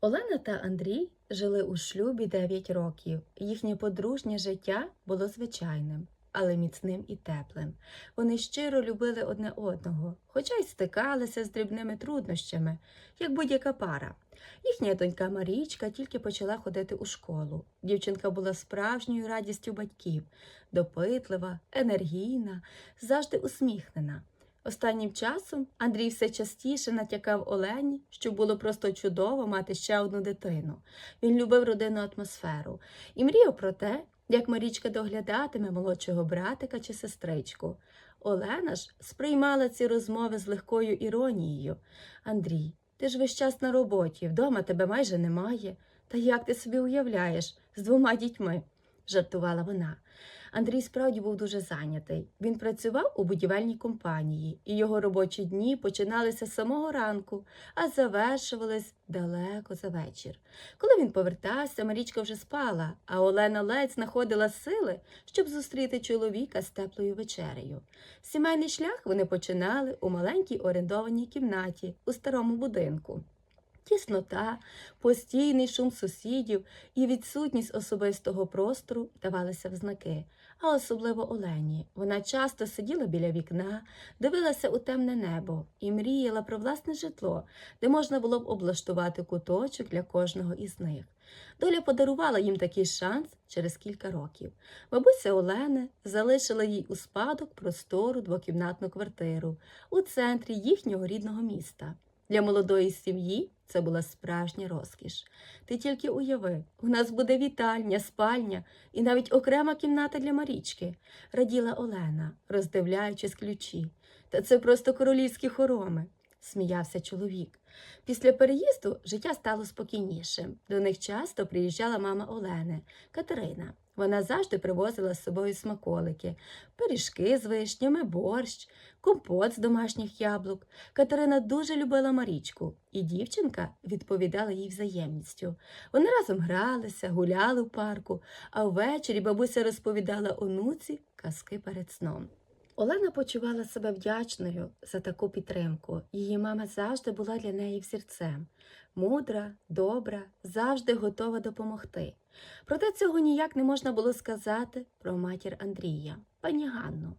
Олена та Андрій жили у шлюбі 9 років. Їхнє подружнє життя було звичайним, але міцним і теплим. Вони щиро любили одне одного, хоча й стикалися з дрібними труднощами, як будь-яка пара. Їхня донька Марічка тільки почала ходити у школу. Дівчинка була справжньою радістю батьків, допитлива, енергійна, завжди усміхнена. Останнім часом Андрій все частіше натякав Олені, що було просто чудово мати ще одну дитину. Він любив родинну атмосферу і мріяв про те, як Марічка доглядатиме молодшого братика чи сестричку. Олена ж сприймала ці розмови з легкою іронією. Андрій, ти ж весь час на роботі, вдома тебе майже немає. Та як ти собі уявляєш з двома дітьми? жартувала вона. Андрій справді був дуже зайнятий. Він працював у будівельній компанії, і його робочі дні починалися з самого ранку, а завершувались далеко за вечір. Коли він повертався, Марічка вже спала, а Олена ледь знаходила сили, щоб зустріти чоловіка з теплою вечерею. Сімейний шлях вони починали у маленькій орендованій кімнаті у старому будинку. Тіснота, постійний шум сусідів і відсутність особистого простору давалися в знаки, а особливо Олені. Вона часто сиділа біля вікна, дивилася у темне небо і мріяла про власне житло, де можна було б облаштувати куточок для кожного із них. Доля подарувала їм такий шанс через кілька років. Бабуся Олени залишила їй у спадок простору двокімнатну квартиру у центрі їхнього рідного міста. Для молодої сім'ї це була справжня розкіш. Ти тільки уяви, у нас буде вітальня, спальня і навіть окрема кімната для Марічки, раділа Олена, роздивляючись ключі. Та це просто королівські хороми, сміявся чоловік. Після переїзду життя стало спокійнішим. До них часто приїжджала мама Олени, Катерина. Вона завжди привозила з собою смаколики, пиріжки з вишнями, борщ, компот з домашніх яблук. Катерина дуже любила Марічку, і дівчинка відповідала їй взаємністю. Вони разом гралися, гуляли в парку, а ввечері бабуся розповідала онуці казки перед сном. Олена почувала себе вдячною за таку підтримку. Її мама завжди була для неї взірцем. Мудра, добра, завжди готова допомогти. Проте цього ніяк не можна було сказати про матір Андрія, пані Ганну.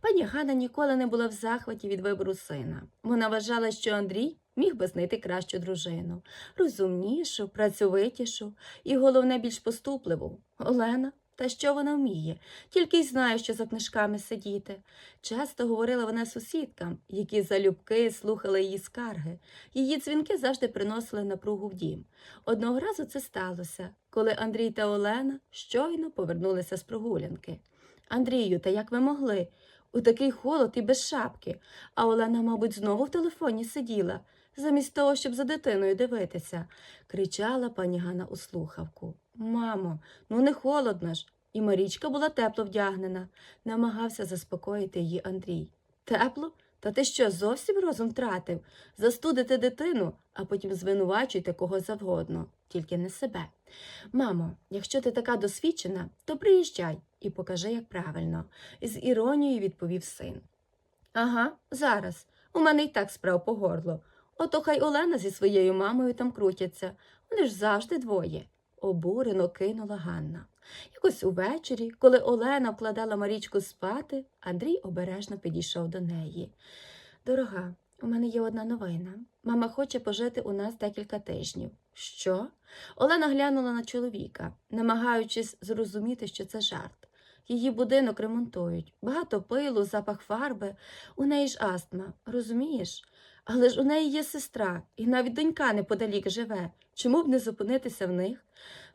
Пані Ганна ніколи не була в захваті від вибору сина. Вона вважала, що Андрій міг би знайти кращу дружину, розумнішу, працьовитішу і, головне, більш поступливу. Олена та що вона вміє, тільки й знає, що за книжками сидіти. Часто говорила вона сусідкам, які залюбки слухали її скарги. Її дзвінки завжди приносили напругу в дім. Одного разу це сталося, коли Андрій та Олена щойно повернулися з прогулянки. Андрію, та як ви могли? У такий холод і без шапки, а Олена, мабуть, знову в телефоні сиділа, замість того, щоб за дитиною дивитися, кричала пані Ганна у слухавку. Мамо, ну не холодно ж. І Марічка була тепло вдягнена, намагався заспокоїти її Андрій. Тепло? Та ти що, зовсім розум втратив? Застудите дитину, а потім звинувачуйте кого завгодно, тільки не себе. Мамо, якщо ти така досвідчена, то приїжджай і покажи, як правильно, з іронією відповів син. Ага, зараз. У мене й так справ по горло. Ото хай Олена зі своєю мамою там крутяться. Вони ж завжди двоє. Обурено кинула Ганна. Якось увечері, коли Олена вкладала Марічку спати, Андрій обережно підійшов до неї. Дорога, у мене є одна новина. Мама хоче пожити у нас декілька тижнів. Що? Олена глянула на чоловіка, намагаючись зрозуміти, що це жарт. Її будинок ремонтують, багато пилу, запах фарби. У неї ж астма, розумієш? Але ж у неї є сестра, і навіть донька неподалік живе. Чому б не зупинитися в них?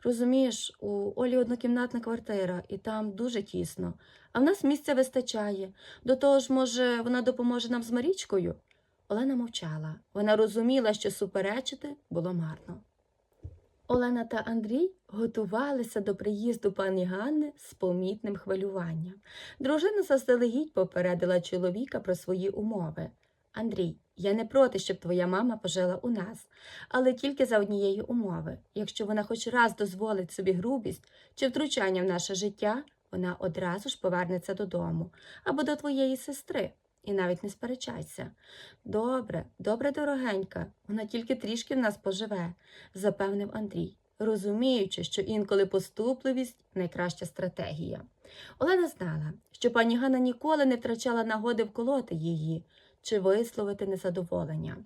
Розумієш, у Олі однокімнатна квартира, і там дуже тісно, а в нас місця вистачає. До того ж, може, вона допоможе нам з Марічкою? Олена мовчала. Вона розуміла, що суперечити було марно. Олена та Андрій готувалися до приїзду пані Ганни з помітним хвилюванням. Дружина заздалегідь попередила чоловіка про свої умови. Андрій, я не проти, щоб твоя мама пожила у нас, але тільки за однієї умови. Якщо вона хоч раз дозволить собі грубість чи втручання в наше життя, вона одразу ж повернеться додому або до твоєї сестри. і навіть не сперечайся. Добре, добре, дорогенька, вона тільки трішки в нас поживе, запевнив Андрій, розуміючи, що інколи поступливість найкраща стратегія. Олена знала, що пані Ганна ніколи не втрачала нагоди вколоти її чи висловити незадоволення.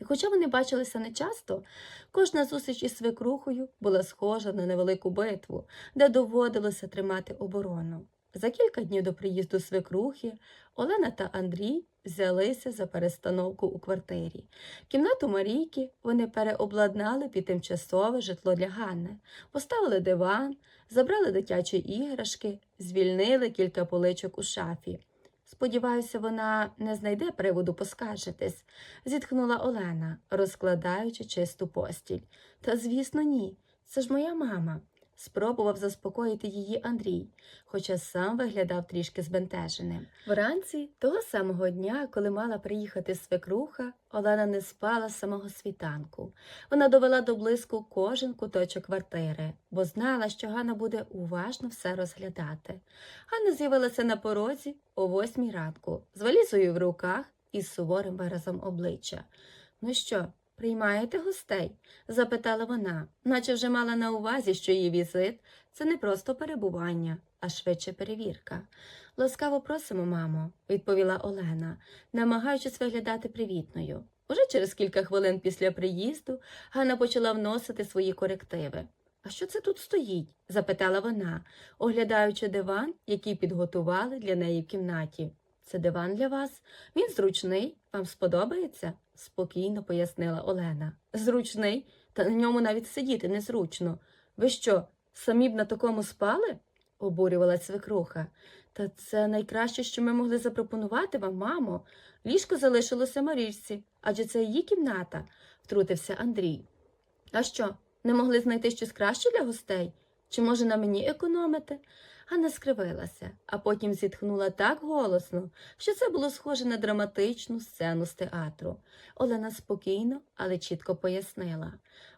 І хоча вони бачилися нечасто, кожна зустріч із свекрухою була схожа на невелику битву, де доводилося тримати оборону. За кілька днів до приїзду свекрухи Олена та Андрій взялися за перестановку у квартирі. Кімнату Марійки вони переобладнали під тимчасове житло для Ганни, поставили диван, забрали дитячі іграшки, звільнили кілька поличок у шафі. Сподіваюся, вона не знайде приводу поскаржитись, зітхнула Олена, розкладаючи чисту постіль. Та, звісно, ні. Це ж моя мама. Спробував заспокоїти її Андрій, хоча сам виглядав трішки збентеженим. Вранці того самого дня, коли мала приїхати свекруха, Олена не спала з самого світанку. Вона довела до блиску кожен куточок квартири, бо знала, що Ганна буде уважно все розглядати. Ганна з'явилася на порозі о восьмій ранку, з валізою в руках і з суворим виразом обличчя. Ну що, приймаєте гостей? запитала вона, наче вже мала на увазі, що її візит це не просто перебування, а швидше перевірка. Ласкаво просимо, мамо, відповіла Олена, намагаючись виглядати привітною. Уже через кілька хвилин після приїзду Ганна почала вносити свої корективи. А що це тут стоїть? запитала вона, оглядаючи диван, який підготували для неї в кімнаті. Це диван для вас? Він зручний, вам сподобається? спокійно пояснила Олена. Зручний, та на ньому навіть сидіти незручно. Ви що, самі б на такому спали? обурювалась свекруха. Та це найкраще, що ми могли запропонувати вам, мамо. Ліжко залишилося Марічці, адже це її кімната, втрутився Андрій. А що, не могли знайти щось краще для гостей? Чи може на мені економити? Ганна скривилася, а потім зітхнула так голосно, що це було схоже на драматичну сцену з театру. Олена спокійно, але чітко пояснила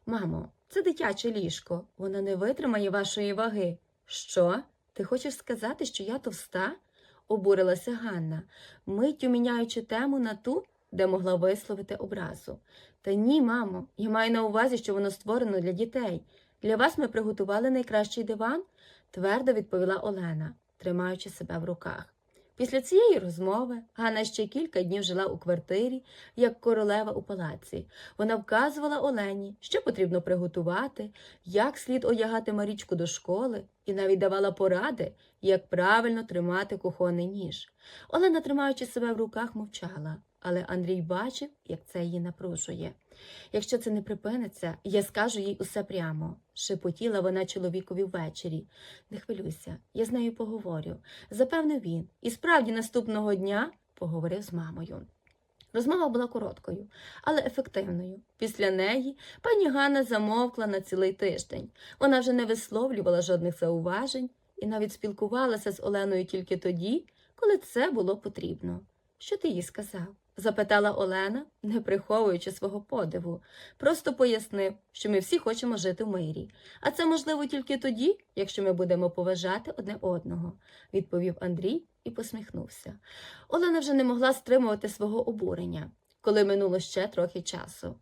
Мамо, це дитяче ліжко, воно не витримає вашої ваги. Що? Ти хочеш сказати, що я товста? обурилася Ганна, миттю міняючи тему на ту, де могла висловити образу. Та ні, мамо, я маю на увазі, що воно створено для дітей. Для вас ми приготували найкращий диван, твердо відповіла Олена, тримаючи себе в руках. Після цієї розмови Ганна ще кілька днів жила у квартирі, як королева у палаці. Вона вказувала Олені, що потрібно приготувати, як слід одягати Марічку до школи, і навіть давала поради, як правильно тримати кухонний ніж. Олена, тримаючи себе в руках, мовчала, але Андрій бачив, як це її напружує. Якщо це не припиниться, я скажу їй усе прямо, шепотіла вона чоловікові ввечері. Не хвилюйся, я з нею поговорю, запевнив він, і справді наступного дня поговорив з мамою. Розмова була короткою, але ефективною. Після неї пані Ганна замовкла на цілий тиждень. Вона вже не висловлювала жодних зауважень і навіть спілкувалася з Оленою тільки тоді, коли це було потрібно. Що ти їй сказав? Запитала Олена, не приховуючи свого подиву. Просто пояснив, що ми всі хочемо жити в мирі. А це можливо тільки тоді, якщо ми будемо поважати одне одного, відповів Андрій і посміхнувся. Олена вже не могла стримувати свого обурення, коли минуло ще трохи часу.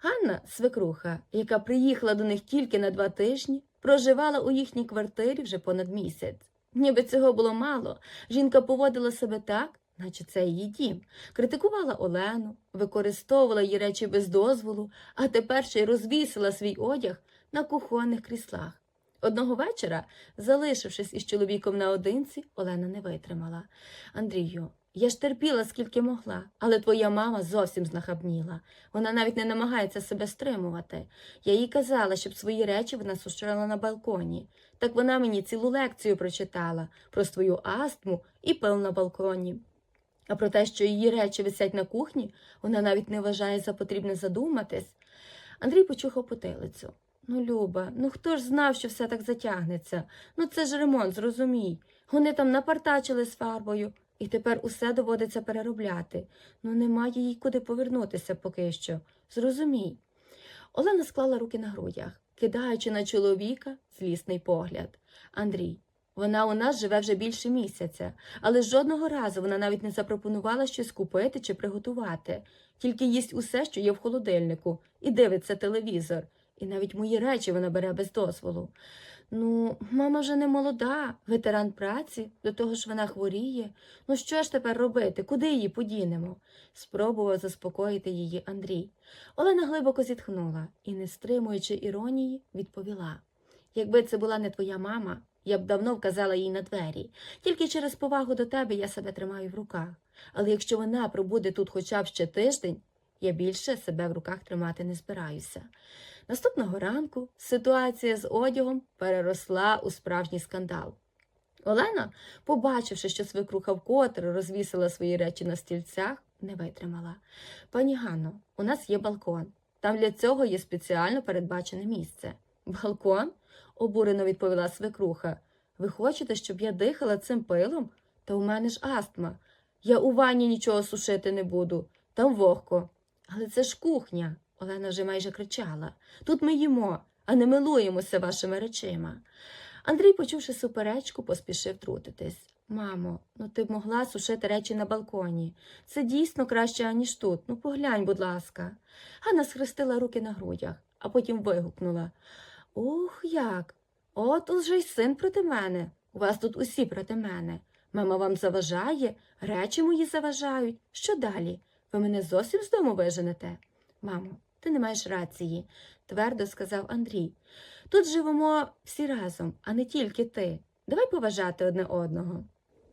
Ганна, свекруха, яка приїхала до них тільки на два тижні, проживала у їхній квартирі вже понад місяць. Ніби цього було мало, жінка поводила себе так, наче це її дім, критикувала Олену, використовувала її речі без дозволу, а тепер ще й розвісила свій одяг на кухонних кріслах. Одного вечора, залишившись із чоловіком наодинці, Олена не витримала. Андрію, я ж терпіла, скільки могла, але твоя мама зовсім знахабніла. Вона навіть не намагається себе стримувати. Я їй казала, щоб свої речі вона сушила на балконі. Так вона мені цілу лекцію прочитала про свою астму і пил на балконі. А про те, що її речі висять на кухні, вона навіть не вважає за потрібне задуматись. Андрій почухав потилицю. Ну, Люба, ну хто ж знав, що все так затягнеться? Ну це ж ремонт, зрозумій. Вони там напартачили з фарбою, і тепер усе доводиться переробляти. Ну немає їй куди повернутися поки що. Зрозумій. Олена склала руки на грудях, кидаючи на чоловіка злісний погляд. Андрій, Вона у нас живе вже більше місяця, але жодного разу вона навіть не запропонувала щось купити чи приготувати, тільки їсть усе, що є в холодильнику, і дивиться телевізор. І навіть мої речі вона бере без дозволу. Ну, мама вже не молода, ветеран праці, до того ж вона хворіє. Ну що ж тепер робити? Куди її подінемо? спробував заспокоїти її Андрій. Олена глибоко зітхнула і, не стримуючи іронії, відповіла Якби це була не твоя мама, я б давно вказала їй на двері. Тільки через повагу до тебе я себе тримаю в руках. Але якщо вона пробуде тут хоча б ще тиждень, я більше себе в руках тримати не збираюся. Наступного ранку ситуація з одягом переросла у справжній скандал. Олена, побачивши, що свекруха вкотре розвісила свої речі на стільцях, не витримала. Пані Ганно, у нас є балкон. Там для цього є спеціально передбачене місце. Балкон? Обурено відповіла свекруха. Ви хочете, щоб я дихала цим пилом? Та у мене ж астма. Я у ванні нічого сушити не буду. Там вогко. Але це ж кухня, Олена вже майже кричала. Тут ми їмо, а не милуємося вашими речима. Андрій, почувши суперечку, поспішив трутитись. Мамо, ну ти б могла сушити речі на балконі. Це дійсно краще, аніж тут. Ну поглянь, будь ласка. Ганна схрестила руки на грудях, а потім вигукнула Ух, як! От уже й син проти мене. У вас тут усі проти мене. Мама вам заважає, речі мої заважають. Що далі? Ви мене зовсім з дому виженете? Мамо, ти не маєш рації, твердо сказав Андрій. Тут живемо всі разом, а не тільки ти. Давай поважати одне одного.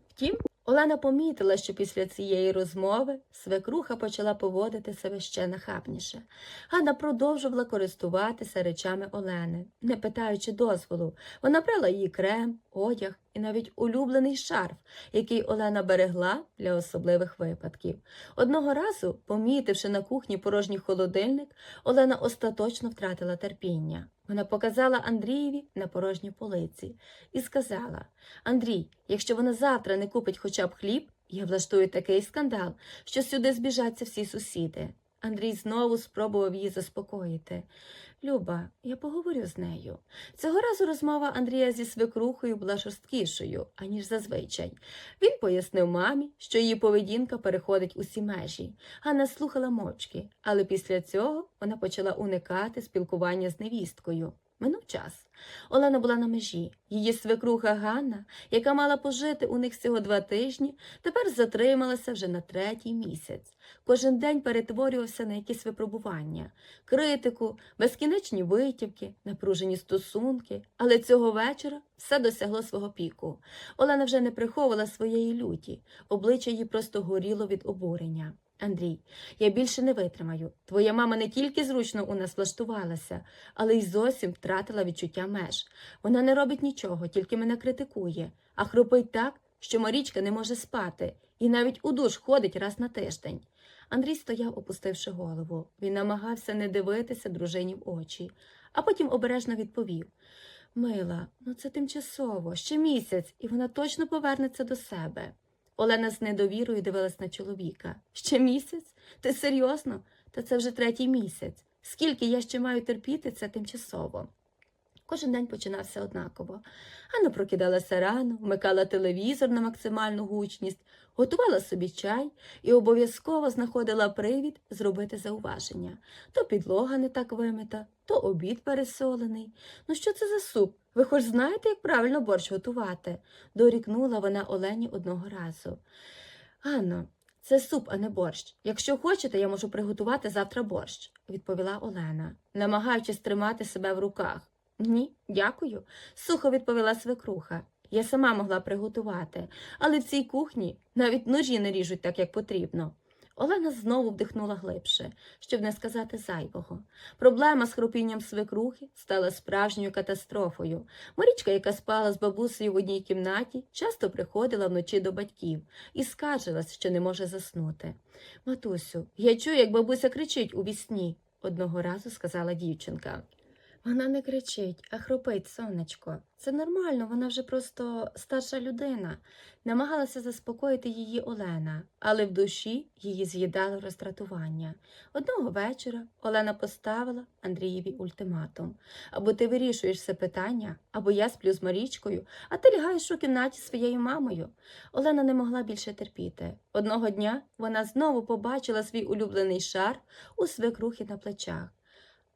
Втім, Олена помітила, що після цієї розмови свекруха почала поводити себе ще нахабніше. Ганна продовжувала користуватися речами Олени, не питаючи дозволу. Вона брала її крем, одяг навіть улюблений шарф, який Олена берегла для особливих випадків. Одного разу, помітивши на кухні порожній холодильник, Олена остаточно втратила терпіння. Вона показала Андрієві на порожній полиці і сказала Андрій, якщо вона завтра не купить хоча б хліб, я влаштую такий скандал, що сюди збіжаться всі сусіди. Андрій знову спробував її заспокоїти. Люба, я поговорю з нею. Цього разу розмова Андрія зі свекрухою була жорсткішою, аніж зазвичай. Він пояснив мамі, що її поведінка переходить усі межі. Ганна слухала мовчки, але після цього вона почала уникати спілкування з невісткою. Минув час. Олена була на межі. Її свекруха Ганна, яка мала пожити у них всього два тижні, тепер затрималася вже на третій місяць. Кожен день перетворювався на якісь випробування, критику, безкінечні витівки, напружені стосунки. Але цього вечора все досягло свого піку. Олена вже не приховувала своєї люті, обличчя її просто горіло від обурення. Андрій, я більше не витримаю. Твоя мама не тільки зручно у нас влаштувалася, але й зовсім втратила відчуття меж. Вона не робить нічого, тільки мене критикує, а хропить так, що Марічка не може спати, і навіть у душ ходить раз на тиждень. Андрій стояв, опустивши голову. Він намагався не дивитися дружині в очі, а потім обережно відповів Мила, ну це тимчасово, ще місяць, і вона точно повернеться до себе. Олена з недовірою дивилась на чоловіка. Ще місяць? Ти серйозно? Та це вже третій місяць. Скільки я ще маю терпіти, це тимчасово. Кожен день починався однаково. Ганна прокидалася рано, вмикала телевізор на максимальну гучність, готувала собі чай і обов'язково знаходила привід зробити зауваження. То підлога не так вимита, то обід пересолений. Ну що це за суп? Ви хоч знаєте, як правильно борщ готувати? дорікнула вона Олені одного разу. Ганно, це суп, а не борщ. Якщо хочете, я можу приготувати завтра борщ, відповіла Олена, намагаючись тримати себе в руках. Ні, дякую, сухо відповіла свекруха. Я сама могла приготувати, але в цій кухні навіть ножі не ріжуть так, як потрібно. Олена знову вдихнула глибше, щоб не сказати зайвого. Проблема з хропінням свекрухи стала справжньою катастрофою. Марічка, яка спала з бабусею в одній кімнаті, часто приходила вночі до батьків і скаржилась, що не може заснути. Матусю, я чую, як бабуся кричить у вісні, одного разу сказала дівчинка. Вона не кричить, а хропить, сонечко. Це нормально, вона вже просто старша людина. Намагалася заспокоїти її Олена, але в душі її з'їдало роздратування. Одного вечора Олена поставила Андрієві ультиматум. Або ти вирішуєш це питання, або я сплю з Марічкою, а ти лягаєш у кімнаті своєю мамою. Олена не могла більше терпіти. Одного дня вона знову побачила свій улюблений шар у свекрухи на плечах.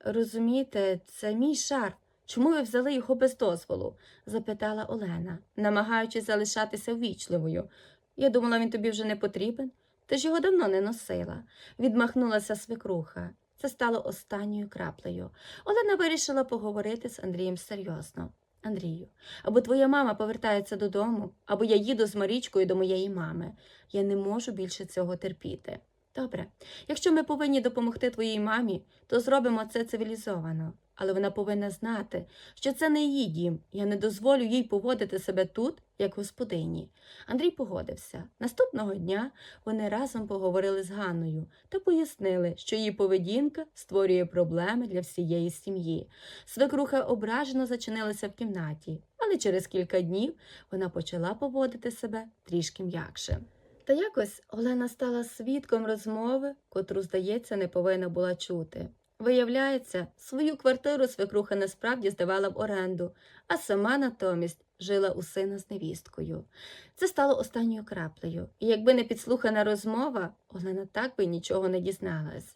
Розумієте, це мій шар. Чому ви взяли його без дозволу? запитала Олена, намагаючись залишатися ввічливою. Я думала, він тобі вже не потрібен. Ти ж його давно не носила. Відмахнулася свекруха. Це стало останньою краплею. Олена вирішила поговорити з Андрієм серйозно. Андрію, або твоя мама повертається додому, або я їду з Марічкою до моєї мами. Я не можу більше цього терпіти. Добре, якщо ми повинні допомогти твоїй мамі, то зробимо це цивілізовано. Але вона повинна знати, що це не її дім. Я не дозволю їй поводити себе тут, як господині. Андрій погодився. Наступного дня вони разом поговорили з Ганною та пояснили, що її поведінка створює проблеми для всієї сім'ї. Свекруха ображено зачинилася в кімнаті, але через кілька днів вона почала поводити себе трішки м'якше. Та якось Олена стала свідком розмови, котру, здається, не повинна була чути. Виявляється, свою квартиру свекруха насправді здавала в оренду, а сама натомість жила у сина з невісткою. Це стало останньою краплею, і якби не підслухана розмова, Олена так би нічого не дізналась.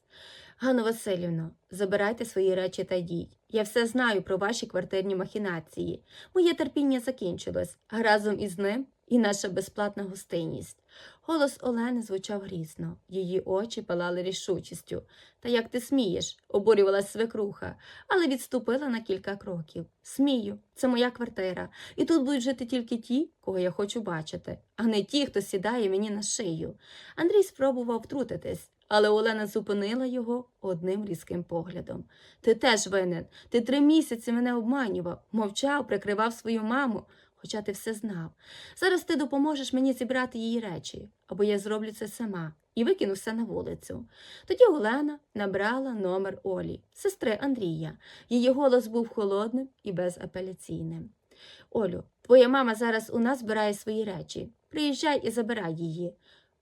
Ганно Васильівно, забирайте свої речі та йдіть. Я все знаю про ваші квартирні махінації. Моє терпіння закінчилось, а разом із ним і наша безплатна гостинність. Голос Олени звучав грізно, її очі палали рішучістю. Та як ти смієш? обурювалась свекруха, але відступила на кілька кроків. Смію, це моя квартира, і тут будуть жити тільки ті, кого я хочу бачити, а не ті, хто сідає мені на шию. Андрій спробував втрутитись, але Олена зупинила його одним різким поглядом. Ти теж винен. Ти три місяці мене обманював, мовчав, прикривав свою маму, хоча ти все знав. Зараз ти допоможеш мені зібрати її речі, або я зроблю це сама і викину все на вулицю. Тоді Олена набрала номер Олі, сестри Андрія. Її голос був холодним і безапеляційним. Олю, твоя мама зараз у нас збирає свої речі. Приїжджай і забирай її.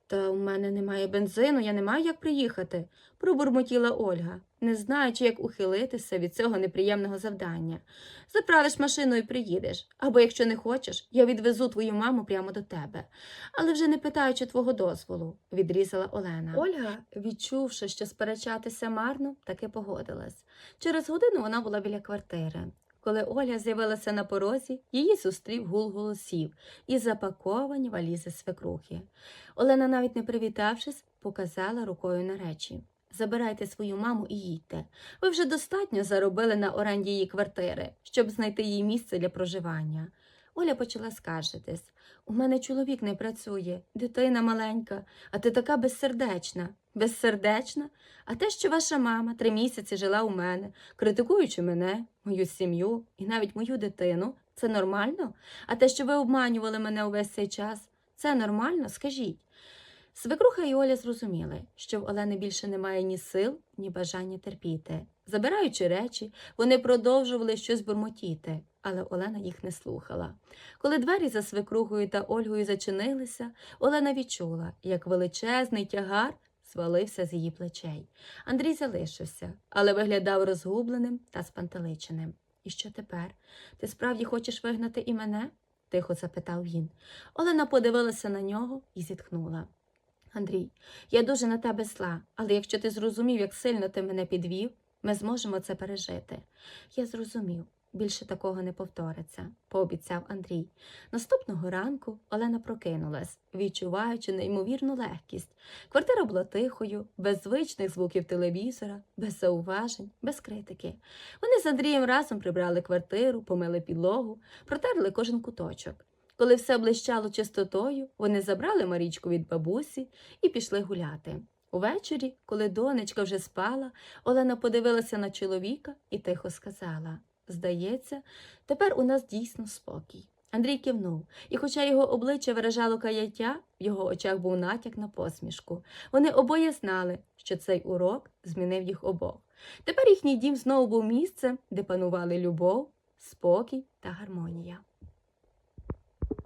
Та у мене немає бензину, я не маю як приїхати, пробурмотіла Ольга, не знаючи, як ухилитися від цього неприємного завдання. Заправиш машину і приїдеш, або якщо не хочеш, я відвезу твою маму прямо до тебе. Але вже не питаючи твого дозволу, відрізала Олена. Ольга, відчувши, що сперечатися марно, таки погодилась. Через годину вона була біля квартири. Коли Оля з'явилася на порозі, її зустрів гул голосів і запаковані валізи свекрухи. Олена, навіть не привітавшись, показала рукою на речі. Забирайте свою маму і їдьте. Ви вже достатньо заробили на оренді її квартири, щоб знайти їй місце для проживання. Оля почала скаржитись. У мене чоловік не працює, дитина маленька, а ти така безсердечна. Безсердечна? А те, що ваша мама три місяці жила у мене, критикуючи мене, мою сім'ю і навіть мою дитину, це нормально? А те, що ви обманювали мене увесь цей час, це нормально? Скажіть. Свекруха і Оля зрозуміли, що в Олени більше немає ні сил, ні бажання терпіти. Забираючи речі, вони продовжували щось бурмотіти, але Олена їх не слухала. Коли двері за свекрухою та Ольгою зачинилися, Олена відчула, як величезний тягар звалився з її плечей. Андрій залишився, але виглядав розгубленим та спантеличеним. І що тепер? Ти справді хочеш вигнати і мене? тихо запитав він. Олена подивилася на нього і зітхнула. Андрій, я дуже на тебе зла, але якщо ти зрозумів, як сильно ти мене підвів, ми зможемо це пережити. Я зрозумів, більше такого не повториться, пообіцяв Андрій. Наступного ранку Олена прокинулась, відчуваючи неймовірну легкість. Квартира була тихою, без звичних звуків телевізора, без зауважень, без критики. Вони з Андрієм разом прибрали квартиру, помили підлогу, протерли кожен куточок. Коли все блищало чистотою, вони забрали Марічку від бабусі і пішли гуляти. Увечері, коли донечка вже спала, Олена подивилася на чоловіка і тихо сказала Здається, тепер у нас дійсно спокій. Андрій кивнув, і хоча його обличчя виражало каяття, в його очах був натяк на посмішку. Вони обоє знали, що цей урок змінив їх обох. Тепер їхній дім знову був місцем, де панували любов, спокій та гармонія.